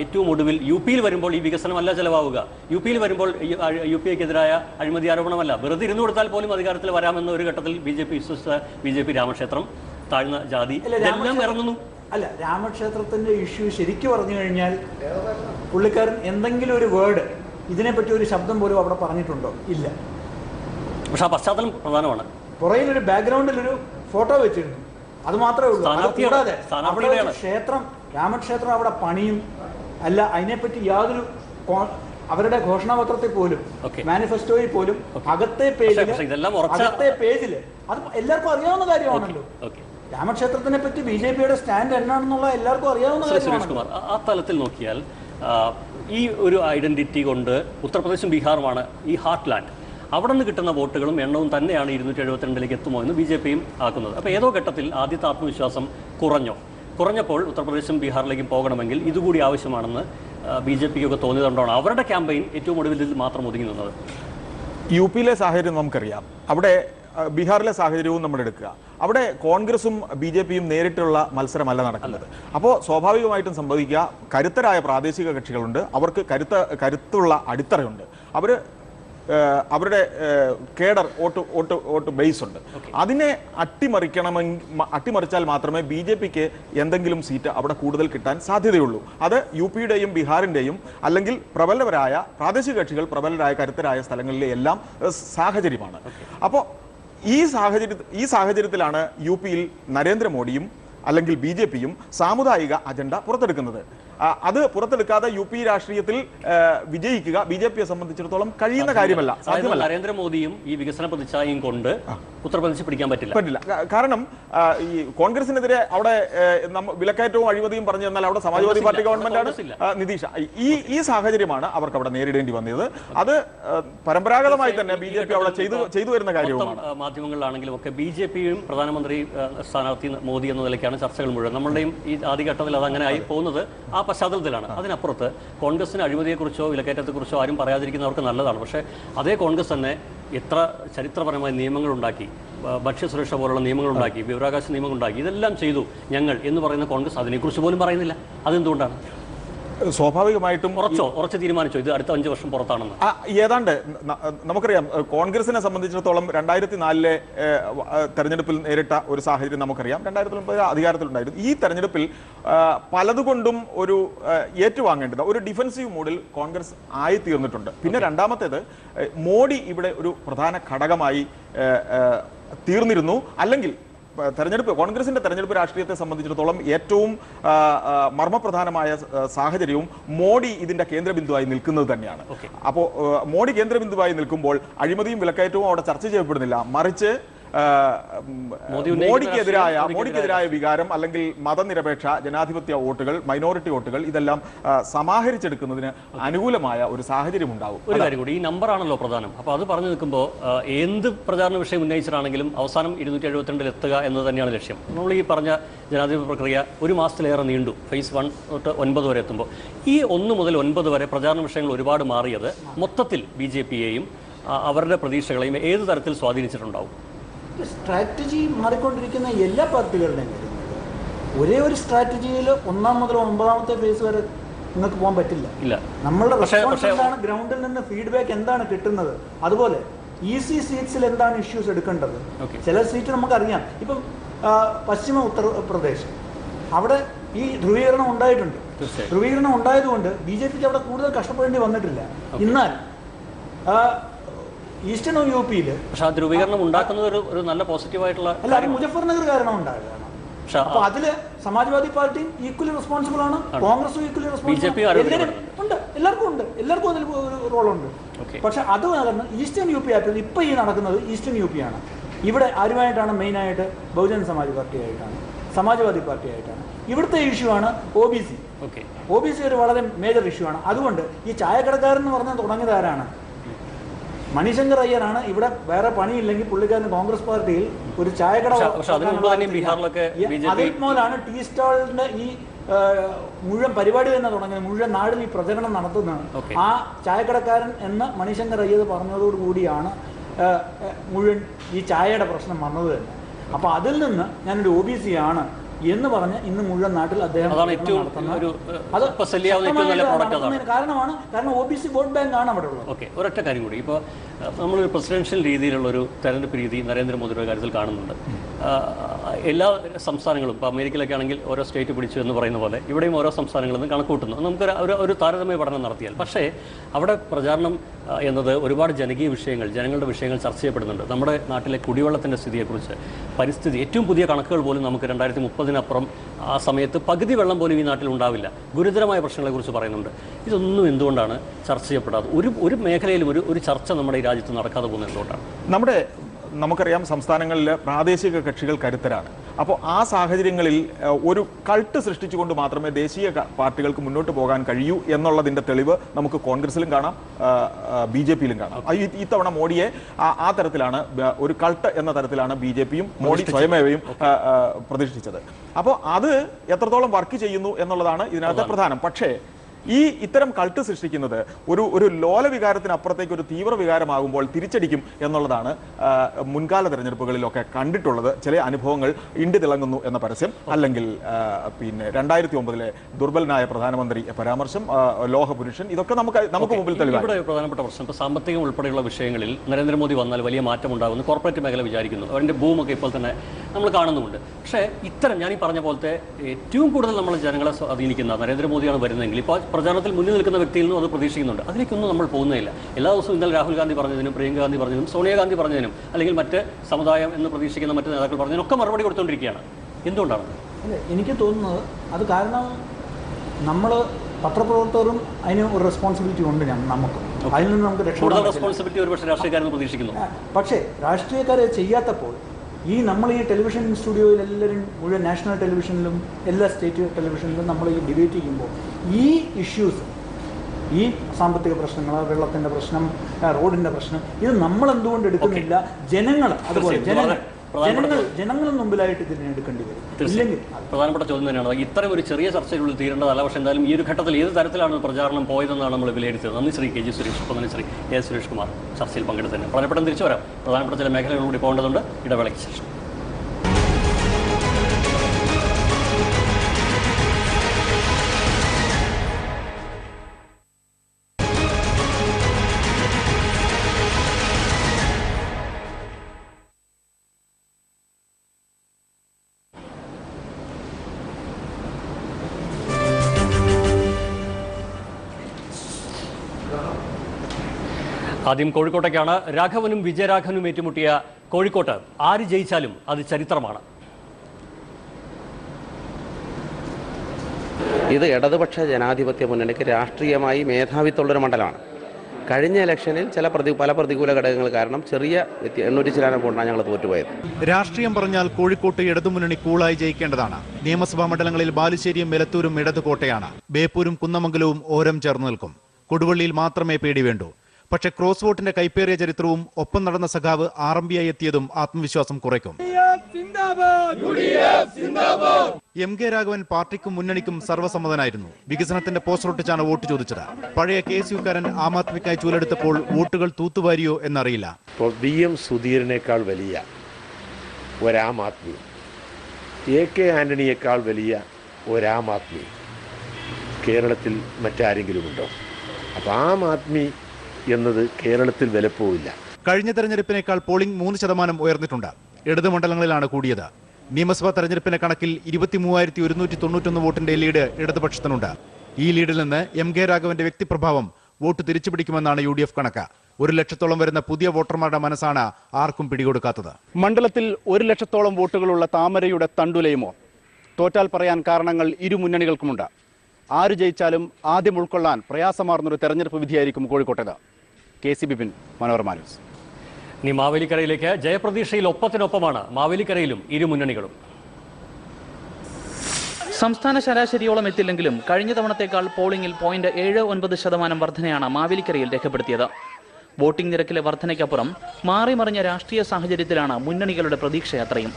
ഏറ്റവും ഒടുവിൽ യു പിയിൽ വരുമ്പോൾ ഈ വികസനമല്ല ചെലവാവുക? യു പിയിൽ വരുമ്പോൾ യു പി എക്കെതിരായ അഴിമതി ആരോപണമല്ല. വെറുതെ ഇരുന്ന് കൊടുത്താൽ പോലും അധികാരത്തിൽ വരാമെന്ന ഒരു ഘട്ടത്തിൽ ബി ജെ പി വിശ്വസിച്ച ബി ജെ പി രാമക്ഷേത്രം താഴ്ന്ന ജാതി എല്ലാം ഇറങ്ങുന്നു അല്ല രാമക്ഷേത്രത്തിന്റെ ഇഷ്യൂ ശരിക്കും പറഞ്ഞു കഴിഞ്ഞാൽ പുള്ളിക്കാരൻ എന്തെങ്കിലും ഒരു വേർഡ് ഇതിനെപ്പറ്റി ഒരു ശബ്ദം പോലും അവിടെ പറഞ്ഞിട്ടുണ്ടോ? ഇല്ല. പക്ഷെ ആ പശ്ചാത്തലം പ്രധാനമാണ്. പുറകിൽ ഒരു ബാക്ക്ഗ്രൗണ്ടിൽ ഒരു ഫോട്ടോ വെച്ചിരുന്നു. അത് മാത്രമേ ഉള്ളൂ. കൂടാതെ അവിടെ ക്ഷേത്രം രാമക്ഷേത്രം അവിടെ പണിയും അല്ല അതിനെപ്പറ്റി യാതൊരു അവരുടെ ഘോഷണാപത്രത്തിൽ പോലും മാനിഫെസ്റ്റോയിൽ പോലും അകത്തെ പേജിൽ ഉറച്ച- അകത്തെ പേജിൽ അത് എല്ലാവർക്കും അറിയാവുന്ന കാര്യമാണല്ലോ. രാമക്ഷേത്രത്തിനെ പറ്റി ബി ജെ പിയുടെ സ്റ്റാൻഡ് എന്നാണെന്നുള്ള എല്ലാവർക്കും അറിയാവുന്ന സുരേഷ് കാര്യമാണ് കുമാർ ആ തലത്തിൽ നോക്കിയാൽ ഈ ഒരു ഐഡന്റിറ്റി കൊണ്ട് ഉത്തർപ്രദേശും ബീഹാറുമാണ് ഈ ഹാർട്ട് ലാൻഡ് അവിടെ നിന്ന് കിട്ടുന്ന വോട്ടുകളും എണ്ണവും തന്നെയാണ് ഇരുന്നൂറ്റി എഴുപത്തിരണ്ടിലേക്ക് എത്തുമോ എന്ന് ബി ജെ പിയും ആക്കുന്നത്. അപ്പോൾ ഏതോ ഘട്ടത്തിൽ ആദ്യത്തെ ആത്മവിശ്വാസം കുറഞ്ഞോ? കുറഞ്ഞപ്പോൾ ഉത്തർപ്രദേശും ബീഹാറിലേക്കും പോകണമെങ്കിൽ ഇതുകൂടി ആവശ്യമാണെന്ന് ബി ജെ പിക്കൊക്കെ തോന്നിയതുകൊണ്ടാണ് അവരുടെ ക്യാമ്പയിൻ ഏറ്റവും ഒടുവിൽ ഇതിൽ മാത്രം ഒതുങ്ങി നിന്നത്. യു പിയിലെ സാഹചര്യം നമുക്കറിയാം. അവിടെ ബീഹാറിലെ സാഹചര്യവും നമ്മൾ എടുക്കുക. അവിടെ കോൺഗ്രസും ബി ജെ പിയും നേരിട്ടുള്ള മത്സരമല്ല നടക്കുന്നത്. അപ്പോൾ സ്വാഭാവികമായിട്ടും സംഭവിക്കുക കരുത്തരായ പ്രാദേശിക കക്ഷികളുണ്ട്. അവർക്ക് കരുത്ത കരുത്തുള്ള അടിത്തറയുണ്ട്. അവർ അവരുടെ cadre vote vote vote base ഉണ്ട്. അതിനെ അട്ടിമറിക്കണമെങ്കിൽ അട്ടിമറിച്ചാൽ മാത്രമേ ബി ജെ പിക്ക് എന്തെങ്കിലും സീറ്റ് അവിടെ കൂടുതൽ കിട്ടാൻ സാധ്യതയുള്ളൂ. അത് യു പിയുടെയും ബീഹാറിന്റെയും അല്ലെങ്കിൽ പ്രബലരായ പ്രാദേശിക കക്ഷികൾ പ്രബലരായ കരുത്തരായ സ്ഥലങ്ങളിലെ എല്ലാം സാഹചര്യമാണ്. അപ്പോൾ ഈ സാഹചര്യ ഈ സാഹചര്യത്തിലാണ് യു പിയിൽ നരേന്ദ്രമോദിയും അല്ലെങ്കിൽ ബി ജെ പിയും സാമുദായിക അജണ്ട പുറത്തെടുക്കുന്നത്. അത് പുറത്തെടുക്കാതെ യു പി രാഷ്ട്രീയത്തിൽ വിജയിക്കുക ബി ജെ പിയെ സംബന്ധിച്ചിടത്തോളം കഴിയുന്ന കാര്യമല്ല. സാധ്യമല്ല. നരേന്ദ്രമോദിയും ഈ വികസന പ്രതിച്ഛായയും കൊണ്ട് ഉത്തർപ്രദേശ് പിടിക്കാൻ പറ്റില്ല. പറ്റില്ല. കാരണം ഈ കോൺഗ്രസിനെതിരെ അവിടെ വിലക്കയറ്റവും അഴിമതിയും പറഞ്ഞു തന്നാൽ അവിടെ സമാജ്വാദി പാർട്ടി ഗവൺമെന്റ് ഗവൺമെന്റാണ് കോൺഗ്രസ് ഇല്ല. ആ, നിതീഷ് ഈ ഈ സാഹചര്യമാണ് അവർക്ക് അവിടെ നേരിടേണ്ടി വന്നത്. അത് പരമ്പരാഗതമായി തന്നെ ബി ജെ പി അവിടെ ചെയ്തു ചെയ്തു വരുന്ന കാര്യമാണ് കാര്യവുമാണ്. മാധ്യമങ്ങളിലാണെങ്കിലും ഒക്കെ ബി ജെ പിയും പ്രധാനമന്ത്രി സ്ഥാനാർത്ഥി മോദി എന്ന നിലയ്ക്കാണ് ചർച്ചകൾ മുഴുവൻ. നമ്മളുടെയും ഈ ആദ്യഘട്ടത്തിൽ അത് അങ്ങനെ ആയി പോകുന്നത്. ആ പശ്ചാത്തലത്തിലാണ്. അതിനപ്പുറത്ത് കോൺഗ്രസിന് അഴിമതിയെക്കുറിച്ചോ വിലക്കയറ്റത്തെക്കുറിച്ചോ ആരും പറയാതിരിക്കുന്നവർക്ക് നല്ലതാണ്. പക്ഷേ അതേ കോൺഗ്രസ് തന്നെ എത്ര ചരിത്രപരമായ നിയമങ്ങൾ ഉണ്ടാക്കി ആ, ഭക്ഷ്യസുരക്ഷ പോലുള്ള നിയമങ്ങൾ ഉണ്ടാക്കി വിവരാകാശ നിയമങ്ങൾ ഉണ്ടാക്കി ഇതെല്ലാം ചെയ്തു ഞങ്ങൾ എന്ന് പറയുന്ന കോൺഗ്രസ് അതിനെക്കുറിച്ച് പോലും പറയുന്നില്ല. അതെന്തുകൊണ്ടാണ്? സ്വാഭാവികമായിട്ടും ഉറച്ചോ? ഉറച്ച് തീരുമാനിച്ചോ? ഇത് അടുത്ത അഞ്ച് വർഷം പുറത്താണെന്ന്. ഏതാണ്ട് നമുക്കറിയാം കോൺഗ്രസിനെ സംബന്ധിച്ചിടത്തോളം രണ്ടായിരത്തി നാലിലെ തെരഞ്ഞെടുപ്പിൽ നേരിട്ട ഒരു സാഹചര്യം നമുക്കറിയാം. രണ്ടായിരത്തി ഒൻപത് അധികാരത്തിലുണ്ടായിരുന്നു. ഈ തെരഞ്ഞെടുപ്പിൽ പലതുകൊണ്ടും ഒരു ഏറ്റുവാങ്ങേണ്ടത് ഒരു ഡിഫൻസീവ് മോഡിൽ കോൺഗ്രസ് ആയി തീർന്നിട്ടുണ്ട് പിന്നെ രണ്ടാമത്തേത് മോഡി ഇവിടെ ഒരു പ്രധാന ഘടകമായി തീർന്നിരുന്നു. അല്ലെങ്കിൽ തെരഞ്ഞെടുപ്പ് കോൺഗ്രസിന്റെ തെരഞ്ഞെടുപ്പ് രാഷ്ട്രീയത്തെ സംബന്ധിച്ചിടത്തോളം ഏറ്റവും മർമ്മപ്രധാനമായ സാഹചര്യവും മോഡി ഇതിന്റെ കേന്ദ്രബിന്ദുവായി നിൽക്കുന്നത് തന്നെയാണ്. അപ്പോൾ മോഡി കേന്ദ്രബിന്ദുവായി നിൽക്കുമ്പോൾ അഴിമതിയും വിലക്കയറ്റവും അവിടെ ചർച്ച ചെയ്യപ്പെടുന്നില്ല. മറിച്ച് മോഡിക്കെതിരായ മോഡിക്കെതിരായ വികാരം അല്ലെങ്കിൽ മതനിരപേക്ഷ ജനാധിപത്യ വോട്ടുകൾ മൈനോറിറ്റി വോട്ടുകൾ ഇതെല്ലാം സമാഹരിച്ചെടുക്കുന്നതിന് അനുകൂലമായ ഒരു സാഹചര്യം ഉണ്ടാവും. ഒരു കാര്യം കൂടി ഈ നമ്പറാണല്ലോ പ്രധാനം. അപ്പോൾ അത് പറഞ്ഞു നിൽക്കുമ്പോൾ എന്ത് പ്രചാരണ വിഷയം ഉന്നയിച്ചിട്ടാണെങ്കിലും അവസാനം ഇരുന്നൂറ്റി എഴുപത്തിരണ്ടിൽ എത്തുക എന്നത് തന്നെയാണ് ലക്ഷ്യം. നമ്മൾ ഈ പറഞ്ഞ ജനാധിപത്യ പ്രക്രിയ ഒരു മാസത്തിലേറെ നീണ്ടു. ഫേസ് വൺ തൊട്ട് ഒൻപത് വരെ എത്തുമ്പോൾ ഈ ഒന്ന് മുതൽ ഒൻപത് വരെ പ്രചാരണ വിഷയങ്ങൾ ഒരുപാട് മാറിയത് മൊത്തത്തിൽ ബി ജെ പിയെയും അവരുടെ പ്രതീക്ഷകളെയും ഏത് തരത്തിൽ സ്വാധീനിച്ചിട്ടുണ്ടാവും? സ്ട്രാറ്റജി മാറിക്കൊണ്ടിരിക്കുന്ന എല്ലാ പാർട്ടികളുടെയും കാര്യങ്ങൾ ഒരേ ഒരു സ്ട്രാറ്റജിയിൽ ഒന്നാം മുതൽ ഒമ്പതാമത്തെ ഫേസ് വരെ നിങ്ങൾക്ക് പോകാൻ പറ്റില്ല. ഇല്ല. നമ്മളുടെ റെസ്പോൺസ് എന്താണ്? ഗ്രൗണ്ടിൽ നിന്ന് ഫീഡ്ബാക്ക് എന്താണ് കിട്ടുന്നത്? അതുപോലെ ഈസി സീറ്റ്സിൽ എന്താണ് ഇഷ്യൂസ് എടുക്കേണ്ടത്? ചില സീറ്റ് നമുക്കറിയാം. ഇപ്പം പശ്ചിമ ഉത്തർപ്രദേശ് അവിടെ ഈ ധ്രുവീകരണം ഉണ്ടായിട്ടുണ്ട്. ധ്രുവീകരണം ഉണ്ടായതുകൊണ്ട് ബി ജെ പിക്ക് അവിടെ കൂടുതൽ കഷ്ടപ്പെടേണ്ടി വന്നിട്ടില്ല. എന്നാൽ ഈസ്റ്റേൺ യു പിയിൽ പക്ഷെ ആ ധ്രുവീകരണം ഉണ്ടാക്കുന്നത് ഒരു ഒരു നല്ല പോസിറ്റീവായിട്ടുള്ള അല്ല അത് മുജഫർനഗർ കാരണം പക്ഷെ അപ്പൊ അതിൽ സമാജ്വാദി പാർട്ടിയും ഈക്വലി റെസ്പോൺസിബിൾ ആണ് കോൺഗ്രസും ഈക്വലി റെസ്പോൺസിബിൾ ഉണ്ട്. എല്ലാവർക്കും ഉണ്ട്. എല്ലാവർക്കും അതിൽ ഒരു റോളുണ്ട്. ഉണ്ട് പക്ഷെ അത് കാരണം ഈസ്റ്റേൺ യു പി ആയിട്ട് ഇപ്പൊ ഈ നടക്കുന്നത് ഈസ്റ്റേൺ യു പി ആണ്. ഇവിടെ ആരുമായിട്ടാണ് മെയിൻ ആയിട്ട് ബഹുജൻ സമാജ് പാർട്ടി ആയിട്ടാണ് സമാജ്വാദി പാർട്ടി ആയിട്ടാണ്. ഇവിടുത്തെ ഇഷ്യൂ ആണ് O B C O B C ഒരു വളരെ മേജർ ഇഷ്യൂ ആണ്. അതുകൊണ്ട് ഈ ചായക്കടക്കാരൻ എന്ന് പറഞ്ഞാൽ തുടങ്ങിയത് ആരാണ് മണിശങ്കർ അയ്യനാണ് ഇവിടെ വേറെ പണിയില്ലെങ്കിൽ പുള്ളിക്കാരൻ കോൺഗ്രസ് പാർട്ടിയിൽ ഒരു ചായക്കട പക്ഷെ- പക്ഷെ അതിന് മുമ്പ് തുറക്കാനുള്ള തന്നെയും ബീഹാറിലൊക്കെ ഈ- BJP അതിൽ മുതലാണ് ടീ സ്റ്റാളിന്റെ ഈ മുഴുവൻ പരിപാടി തന്നെ തുടങ്ങിയത് മുഴുവൻ നാടിൽ ഈ പ്രചരണം നടത്തുന്നത് Okay. ആ ചായക്കടക്കാരൻ എന്ന് മണിശങ്കർ അയ്യത് പറഞ്ഞതോടുകൂടിയാണ് കൂടിയാണ് മുഴുവൻ ഈ ചായയുടെ പ്രശ്നം വന്നത് തന്നെ. അപ്പൊ അതിൽ നിന്ന് ഞാനൊരു ഒ ബി സി ആണ് എന്ന് പറഞ്ഞ് ഇന്ന് മുഴുവൻ നാട്ടിൽ അദ്ദേഹം. കാരണമാണ് കാരണം O B C vote bank ആണ് അവിടെ ഉള്ളത്. ഓക്കെ ഒരൊറ്റ കാര്യം കൂടി. ഇപ്പോൾ നമ്മളൊരു പ്രസിഡൻഷ്യൽ രീതിയിലുള്ള ഒരു തെരഞ്ഞെടുപ്പ് രീതി നരേന്ദ്രമോദിയുടെ കാര്യത്തിൽ കാണുന്നുണ്ട്. എല്ലാ സംസ്ഥാനങ്ങളും ഇപ്പോൾ അമേരിക്കയിലൊക്കെ ആണെങ്കിൽ ഓരോ സ്റ്റേറ്റ് പിടിച്ചു എന്ന് പറയുന്ന പോലെ ഇവിടെയും ഓരോ സംസ്ഥാനങ്ങളിൽ നിന്ന് കണക്ക് കൂട്ടുന്നു നമുക്ക് ഒരു ഒരു താരതമ്യ പഠനം നടത്തിയാൽ. പക്ഷേ അവിടെ പ്രചാരണം എന്നത് ഒരുപാട് ജനകീയ വിഷയങ്ങൾ ജനങ്ങളുടെ വിഷയങ്ങൾ ചർച്ച ചെയ്യപ്പെടുന്നുണ്ട്. നമ്മുടെ നാട്ടിലെ കുടിവെള്ളത്തിന്റെ സ്ഥിതിയെക്കുറിച്ച് പരിസ്ഥിതി ഏറ്റവും പുതിയ കണക്കുകൾ പോലും നമുക്ക് രണ്ടായിരത്തി മുപ്പതിനപ്പുറം ആ സമയത്ത് പകുതി വെള്ളം പോലും ഈ നാട്ടിൽ ഉണ്ടാവില്ല. ഗുരുതരമായ പ്രശ്നങ്ങളെക്കുറിച്ച് പറയുന്നുണ്ട്. ഇതൊന്നും എന്തുകൊണ്ടാണ് ചർച്ച ചെയ്യപ്പെടാതെ ഒരു ഒരു മേഖലയിലും ഒരു ഒരു ചർച്ച നമ്മുടെ ഈ രാജ്യത്ത് നടക്കാതെ പോകുന്നത് എന്തുകൊണ്ടാണ്? നമ്മുടെ നമുക്കറിയാം സംസ്ഥാനങ്ങളിൽ പ്രാദേശിക കക്ഷികൾ കരുത്തരാണ്. അപ്പോൾ ആ സാഹചര്യങ്ങളിൽ ഒരു കൾട്ട് സൃഷ്ടിച്ചുകൊണ്ട് മാത്രമേ ദേശീയ പാർട്ടികൾക്ക് മുന്നോട്ട് പോകാൻ കഴിയൂ എന്നുള്ളതിന്റെ തെളിവ് നമുക്ക് കോൺഗ്രസിലും കാണാം ബി ജെ പിയിലും കാണാം. ഈ- ഇത്തവണ മോഡിയെ ആ- ആ തരത്തിലാണ് ഒരു കൾട്ട് എന്ന തരത്തിലാണ് ബി ജെ പിയും മോഡി സ്വയമേവയും പ്രതിഷ്ഠിച്ചത്. അപ്പോൾ അത് എത്രത്തോളം വർക്ക് ചെയ്യുന്നു എന്നുള്ളതാണ് ഇതിനകത്തെ പ്രധാനം. പക്ഷേ ഈ ഇത്തരം കൾട്ട് സൃഷ്ടിക്കുന്നത് ഒരു ഒരു ലോല വികാരത്തിനപ്പുറത്തേക്ക് ഒരു തീവ്ര വികാരമാകുമ്പോൾ തിരിച്ചടിക്കും എന്നുള്ളതാണ് മുൻകാല തെരഞ്ഞെടുപ്പുകളിലൊക്കെ കണ്ടിട്ടുള്ളത്. ചില അനുഭവങ്ങൾ ഇണ്ടി തിളങ്ങുന്നു എന്ന പരസ്യം. അല്ലെങ്കിൽ പിന്നെ രണ്ടായിരത്തി ഒമ്പതിലെ ദുർബലനായ പ്രധാനമന്ത്രി പരാമർശം ലോഹപുരുഷൻ ഇതൊക്കെ നമുക്ക് നമുക്ക് മുമ്പിൽ ഇവിടെ പ്രധാനപ്പെട്ട പ്രശ്നം. ഇപ്പോൾ സാമ്പത്തികം ഉൾപ്പെടെയുള്ള വിഷയങ്ങളിൽ നരേന്ദ്രമോദി വന്നാൽ വലിയ മാറ്റം ഉണ്ടാകുമെന്ന് കോർപ്പറേറ്റ് മേഖല വിചാരിക്കുന്നു. അവരുടെ ഭൂമൊക്കെ ഇപ്പോൾ തന്നെ നമ്മൾ കാണുന്നുമുണ്ട്. പക്ഷേ ഇത്തരം ഞാൻ ഈ പറഞ്ഞ പോലത്തെ ഏറ്റവും കൂടുതൽ നമ്മൾ ജനങ്ങളെ സ്വാധീനിക്കുന്ന നരേന്ദ്രമോദിയാണ് വരുന്നതെങ്കിൽ ഇപ്പോൾ പ്രചാരണത്തിൽ മുന്നിൽ നിൽക്കുന്ന വ്യക്തിയിൽ നിന്നും അത് പ്രതീക്ഷിക്കുന്നുണ്ട്. അതിലേക്കൊന്നും നമ്മൾ പോകുന്നില്ല എല്ലാ ദിവസവും ഇന്നലെ രാഹുൽ ഗാന്ധി പറഞ്ഞതിനും പ്രിയങ്ക ഗാന്ധി പറഞ്ഞതിനും സോണിയാഗാന്ധി പറഞ്ഞതിനും അല്ലെങ്കിൽ മറ്റ് സമുദായം എന്ന് പ്രതീക്ഷിക്കുന്ന മറ്റ് നേതാക്കൾ പറഞ്ഞതിനും ഒക്കെ മറുപടി കൊടുത്തുകൊണ്ടിരിക്കുകയാണ്. എന്തുകൊണ്ടാണ് എനിക്ക് തോന്നുന്നത് അത് കാരണം നമ്മൾ പത്രപ്രവർത്തകരും അതിന് ഒരു റെസ്പോൺസിബിലിറ്റി ഉണ്ട് നമുക്ക്. അതിൽ നിന്ന് നമുക്ക് പറ്റില്ല. റെസ്പോൺസിബിലിറ്റി ഒരുപക്ഷെ രാഷ്ട്രീയക്കാരെന്ന് പ്രതീക്ഷിക്കുന്നു. പക്ഷേ രാഷ്ട്രീയക്കാരെ ചെയ്യാത്തപ്പോൾ ഈ നമ്മൾ ഈ ടെലിവിഷൻ സ്റ്റുഡിയോയിൽ എല്ലാവരും മുഴുവൻ നാഷണൽ ടെലിവിഷനിലും എല്ലാ സ്റ്റേറ്റ് ടെലിവിഷനിലും നമ്മൾ ഈ ഡിബേറ്റ് ചെയ്യുമ്പോൾ ഈ ഇഷ്യൂസ് ഈ സാമ്പത്തിക പ്രശ്നങ്ങൾ വെള്ളത്തിന്റെ പ്രശ്നം റോഡിന്റെ റോഡിന്റെ പ്രശ്നം ഇത് നമ്മൾ എന്തുകൊണ്ട് എടുക്കുന്നില്ല? ജനങ്ങൾ അതുപോലെ തീർച്ചയായും. ജനങ്ങൾ ജനങ്ങൾ മുമ്പിലായിട്ട് ഇതിനെ എടുക്കേണ്ടി വരും. ഇല്ലെങ്കിൽ പ്രധാനപ്പെട്ട ചോദ്യം തന്നെയാണ്. ഇത്തരം ഒരു ചെറിയ ചർച്ചയിനുള്ളിൽ തീരേണ്ടതല്ല. പക്ഷേ എന്തായാലും ഈ ഒരു ഘട്ടത്തിൽ ഏത് തരത്തിലാണ് പ്രചാരണം പോയതെന്നാണ് നമ്മൾ വിലയിരുത്തിയത്. നന്ദി ശ്രീ കെ ജി സുരേഷ് ഒപ്പം ശ്രീ എ സുരേഷ് കുമാർ ചർച്ചയിൽ പങ്കെടുത്തതിന്. പ്രധാനപ്പെട്ട തിരിച്ചു വരാം. പ്രധാനപ്പെട്ട ചില മേഖലകളിലൂടെ പോകേണ്ടതുണ്ട്. ഇടവേളയ്ക്ക് ശേഷം. ആദ്യം കോഴിക്കോട്ടേക്കാണ്. രാഘവനും വിജയരാഘവനും ഏറ്റുമുട്ടിയ കോഴിക്കോട്ട് ആര് ജയിച്ചാലും അത് ചരിത്രമാണ്. ഇത് ഇടതുപക്ഷ ജനാധിപത്യ മുന്നണിക്ക് രാഷ്ട്രീയമായി മേധാവിത്വമുള്ളൊരു മണ്ഡലമാണ്. കഴിഞ്ഞ ഇലക്ഷനിൽ ചില പ്രതി പല പ്രതികൂല ഘടകങ്ങൾ കാരണം ചെറിയ എണ്ണൂറ്റി ചിലാനം കൊണ്ടാണ് ഞങ്ങൾ തോറ്റുപോയത്. രാഷ്ട്രീയം പറഞ്ഞാൽ കോഴിക്കോട്ട് ഇടതുമുന്നണി കൂളായി ജയിക്കേണ്ടതാണ്. നിയമസഭാ മണ്ഡലങ്ങളിൽ ബാലുശ്ശേരിയും മെലത്തൂരും ഇടതുകോട്ടയാണ്. ബേപ്പൂരും കുന്നമംഗലവും ഓരം ചേർന്ന് നിൽക്കും. കൊടുവള്ളിയിൽ മാത്രമേ പേടി വേണ്ടൂ. പക്ഷെ ക്രോസ് വോട്ടിന്റെ കൈപ്പേറിയ ചരിത്രവും ഒപ്പം നടന്ന സഖാവ് ആർ എം ആയി എത്തിയതും ആത്മവിശ്വാസം കുറയ്ക്കും. എം കെ രാഘവൻ പാർട്ടിക്കും മുന്നണിക്കും സർവസമ്മതനായിരുന്നു. വികസനത്തിന്റെ പോസ്റ്റർ ഒട്ടിച്ചാണ് വോട്ട് ചോദിച്ചത്. പഴയ കെ എസ് യുക്കാരൻ ആം ആദ്മിക്കായി ചൂലെടുത്തപ്പോൾ വോട്ടുകൾ തൂത്തുവാരിയോ എന്നറിയില്ല. ബി എം സുധീരനേക്കാൾ വലിയ ഒരാം ആദ്മി. എ കെ ആന്റണിയേക്കാൾ വലിയ ഒരാം ആദ്മി. കേരളത്തിൽ മറ്റാരെങ്കിലുമുണ്ടോ? അപ്പം ആം ആദ്മി എന്നത് കേരളത്തിൽ വിലപ്പോവില്ല കഴിഞ്ഞ തെരഞ്ഞെടുപ്പിനേക്കാൾ പോളിംഗ് മൂന്ന് ശതമാനം ഉയർന്നിട്ടുണ്ട്. ഇടത് മണ്ഡലങ്ങളിലാണ് കൂടിയത്. നിയമസഭാ തെരഞ്ഞെടുപ്പിന്റെ കണക്കിൽ ഇരുപത്തി മൂവായിരത്തി ഒരുന്നൂറ്റി തൊണ്ണൂറ്റൊന്ന് വോട്ടിന്റെ ലീഡ് ഇടതുപക്ഷത്തിനുണ്ട്. ഈ ലീഡിൽ നിന്ന് എം കെ രാഘവന്റെ വ്യക്തിപ്രഭാവം വോട്ട് തിരിച്ചുപിടിക്കുമെന്നാണ് യു ഡി എഫ് കണക്ക്. ഒരു ലക്ഷത്തോളം വരുന്ന പുതിയ വോട്ടർമാരുടെ മനസ്സാണ് ആർക്കും പിടികൊടുക്കാത്തത്. മണ്ഡലത്തിൽ ഒരു ലക്ഷത്തോളം വോട്ടുകളുള്ള താമരയുടെ തണ്ടുലയുമോ? തോറ്റാൽ പറയാൻ കാരണങ്ങൾ ഇരു മുന്നണികൾക്കുമുണ്ട്. ആര് ജയിച്ചാലും ആദ്യം ഉൾക്കൊള്ളാൻ പ്രയാസമാർന്നൊരു തെരഞ്ഞെടുപ്പ് വിധിയായിരിക്കും കോഴിക്കോട്ടേത്. K C Bipin Manorama news ഇനി മാവേലിക്കരയിലേക്ക് ജയപ്രതീക്ഷയിൽ ഒപ്പത്തിനൊപ്പമാണ് മാവേലിക്കരയിലും ഇരുമുന്നണികളും സംസ്ഥാന ശരാശരിയോളം എത്തില്ലെങ്കിലും കഴിഞ്ഞ തവണത്തേക്കാൾ പോളിംഗിൽ പോയിന്റ് ഏഴ് ഒൻപത് ശതമാനം വർധനയാണ് മാവേലിക്കരയിൽ രേഖപ്പെടുത്തിയത്. വോട്ടിംഗ് നിരക്കിലെ വർധനയ്ക്കപ്പുറം മാറിമറിഞ്ഞ രാഷ്ട്രീയ സാഹചര്യത്തിലാണ് മുന്നണികളുടെ പ്രതീക്ഷയത്രയും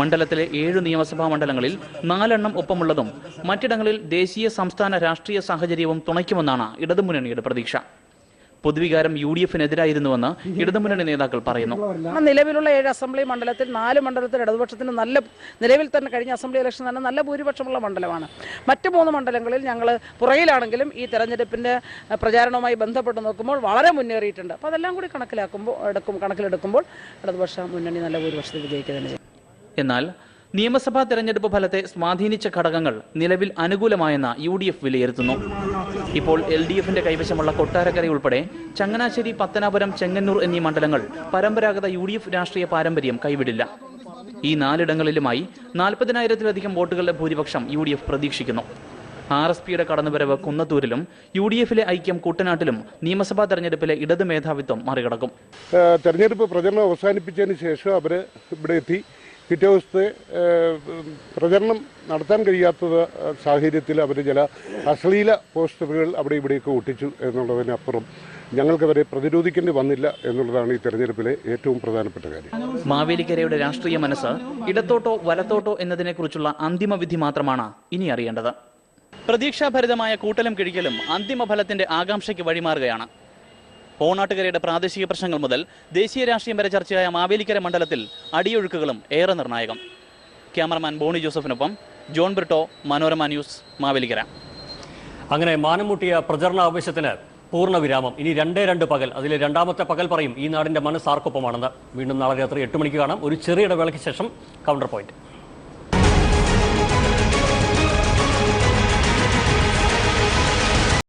മണ്ഡലത്തിലെ ഏഴ് നിയമസഭാ മണ്ഡലങ്ങളിൽ നാലെണ്ണം ഒപ്പമുള്ളതും മറ്റിടങ്ങളിൽ ദേശീയ സംസ്ഥാന രാഷ്ട്രീയ സാഹചര്യവും തുണയ്ക്കുമെന്നാണ് ഇടതുമുന്നണിയുടെ പ്രതീക്ഷ. പൊതുവികാരം യു ഡി എഫിനെതിരായിരുന്നുവെന്ന് ഇടതുമുന്നണി നേതാക്കൾ പറയുന്നു. നിലവിലുള്ള ഏഴ് അസംബ്ലി മണ്ഡലത്തിൽ നാല് മണ്ഡലത്തിൽ ഇടതുപക്ഷത്തിന് നല്ല നിലവിൽ തന്നെ കഴിഞ്ഞ അസംബ്ലി ഇലക്ഷൻ തന്നെ നല്ല ഭൂരിപക്ഷമുള്ള മണ്ഡലമാണ്. മറ്റ് മൂന്ന് മണ്ഡലങ്ങളിൽ ഞങ്ങൾ പുറയിലാണെങ്കിലും ഈ തെരഞ്ഞെടുപ്പിന്റെ പ്രചാരണവുമായി ബന്ധപ്പെട്ട് നോക്കുമ്പോൾ വളരെ മുന്നേറിയിട്ടുണ്ട്. അപ്പോൾ അതെല്ലാം കൂടി കണക്കിലാക്കുമ്പോൾ എടുക്കും കണക്കിലെടുക്കുമ്പോൾ ഇടതുപക്ഷ മുന്നണി നല്ല ഭൂരിപക്ഷത്തിൽ വിജയിക്കുക തന്നെ ചെയ്യും. എന്നാൽ നിയമസഭാ തെരഞ്ഞെടുപ്പ് ഫലത്തെ സ്വാധീനിച്ച ഘടകങ്ങൾ നിലവിൽ അനുകൂലമായെന്ന യു ഡി എഫ് വിലയിരുത്തുന്നു. ഇപ്പോൾ എൽ ഡി എഫിന്റെ കൈവശമുള്ള കൊട്ടാരക്കര ഉൾപ്പെടെ ചങ്ങനാശ്ശേരി പത്തനാപുരം ചെങ്ങന്നൂർ എന്നീ മണ്ഡലങ്ങൾ പരമ്പരാഗത യു ഡി എഫ് രാഷ്ട്രീയ പാരമ്പര്യം കൈവിടില്ല. ഈ നാലിടങ്ങളിലുമായി നാൽപ്പതിനായിരത്തിലധികം വോട്ടുകളുടെ ഭൂരിപക്ഷം യു ഡി എഫ് പ്രതീക്ഷിക്കുന്നു. ആർ എസ് പിയുടെ കടന്നുവരവ് കുന്നത്തൂരിലും യു ഡി എഫിലെ ഐക്യം കുട്ടനാട്ടിലും നിയമസഭാ തെരഞ്ഞെടുപ്പിലെ ഇടത് മേധാവിത്വം മറികടക്കും തെരഞ്ഞെടുപ്പ് പ്രചരണം അവസാനിപ്പിച്ചതിന് ശേഷം അവർ ഇവിടെ എത്തി. പിറ്റേ ദിവസത്തെ പ്രചരണം നടത്താൻ കഴിയാത്തത് സാഹചര്യത്തിൽ അവർ ചില അശ്ലീല പോസ്റ്ററുകൾ അവിടെ ഇവിടെയൊക്കെ ഒട്ടിച്ചു എന്നുള്ളതിനപ്പുറം ഞങ്ങൾക്കവരെ പ്രതിരോധിക്കേണ്ടി വന്നില്ല എന്നുള്ളതാണ് ഈ തെരഞ്ഞെടുപ്പിലെ ഏറ്റവും പ്രധാനപ്പെട്ട കാര്യം. മാവേലിക്കരയുടെ രാഷ്ട്രീയ മനസ്സ് ഇടത്തോട്ടോ വലത്തോട്ടോ എന്നതിനെക്കുറിച്ചുള്ള അന്തിമ വിധി മാത്രമാണ് ഇനി അറിയേണ്ടത്. പ്രതീക്ഷാഭരിതമായ കൂട്ടലും കിഴിക്കലും അന്തിമ ഫലത്തിന്റെ ആകാംക്ഷയ്ക്ക് വഴിമാറുകയാണ്. ഓണാട്ടുകരയുടെ പ്രാദേശിക പ്രശ്നങ്ങൾ മുതൽ ദേശീയ രാഷ്ട്രീയം വരെ ചർച്ചയായ മാവേലിക്കര മണ്ഡലത്തിൽ അടിയൊഴുക്കുകളും ഏറെ നിർണായകം. ക്യാമറമാൻ ബോണി ജോസഫിനൊപ്പം ജോൺ ബ്രിട്ടോ മനോരമ ന്യൂസ് മാവേലിക്കര. അങ്ങനെ മാനംമുട്ടിയ പ്രചരണ ആവശ്യത്തിന് പൂർണ വിരാമം ഇനി രണ്ടേ രണ്ട് പകൽ. അതിലെ രണ്ടാമത്തെ പകൽ പറയും ഈ നാടിന്റെ മനസ്സ് ആർക്കൊപ്പമാണെന്ന്. വീണ്ടും നാളെ രാത്രി എട്ട് മണിക്ക് കാണാം. ഒരു ചെറിയ ഇടവേളയ്ക്ക് ശേഷം കൗണ്ടർ പോയിന്റ്